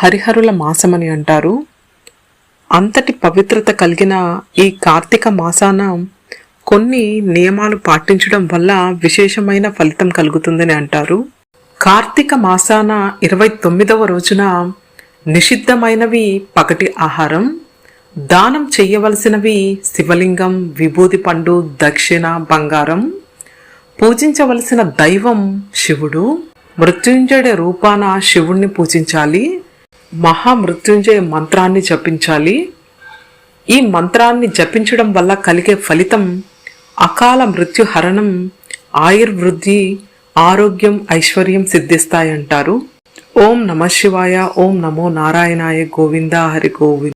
హరిహరుల మాసమని అంటారు. అంతటి పవిత్రత కలిగిన ఈ కార్తీక మాసాన కొన్ని నియమాలు పాటించడం వల్ల విశేషమైన ఫలితం కలుగుతుందని అంటారు. కార్తీక మాసాన ఇరవై తొమ్మిదవ రోజున నిషిద్ధమైనవి పగటి ఆహారం దానం చేయవలసినవి శివలింగం విభూది పండు దక్షిణ బంగారం పూజించవలసిన దైవం శివుడు మృత్యుంజయుడి రూపాన శివుణ్ణి పూజించాలి మహామృత్యుంజయ మంత్రాన్ని జపించాలి. ఈ మంత్రాన్ని జపించడం వల్ల కలిగే ఫలితం అకాల మృత్యుహరణం ఆయుర్వృద్ధి ఆరోగ్యం ఐశ్వర్యం సిద్ధిస్తాయంటారు. ఓం నమ శివాయ ఓం నమో నారాయణాయ గోవింద హరి గోవింద.